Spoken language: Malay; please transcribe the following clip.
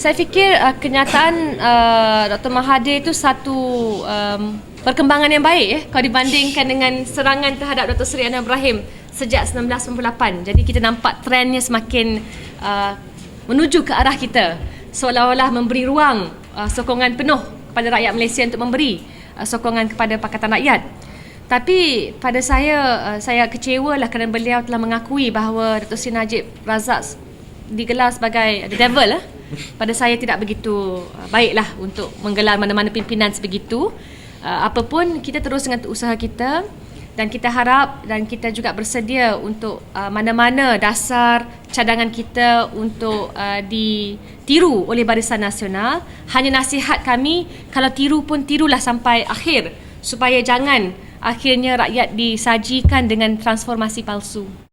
Saya fikir uh, kenyataan uh, Dr. Mahathir itu satu um, perkembangan yang baik eh kalau dibandingkan dengan serangan terhadap Dr. Seri Anwar Ibrahim sejak 1998. Jadi kita nampak trendnya semakin uh, menuju ke arah kita seolah-olah memberi ruang uh, sokongan penuh kepada rakyat Malaysia untuk memberi uh, sokongan kepada Pakatan Rakyat. Tapi pada saya uh, saya kecewa lah kerana beliau telah mengakui bahawa Dr. Sri Najib Razak digelar sebagai the devil eh. Pada saya tidak begitu uh, baiklah untuk menggelar mana-mana pimpinan sebegitu. Uh, apapun kita terus dengan usaha kita dan kita harap dan kita juga bersedia untuk uh, mana-mana dasar cadangan kita untuk uh, ditiru oleh Barisan Nasional. Hanya nasihat kami kalau tiru pun tirulah sampai akhir supaya jangan akhirnya rakyat disajikan dengan transformasi palsu.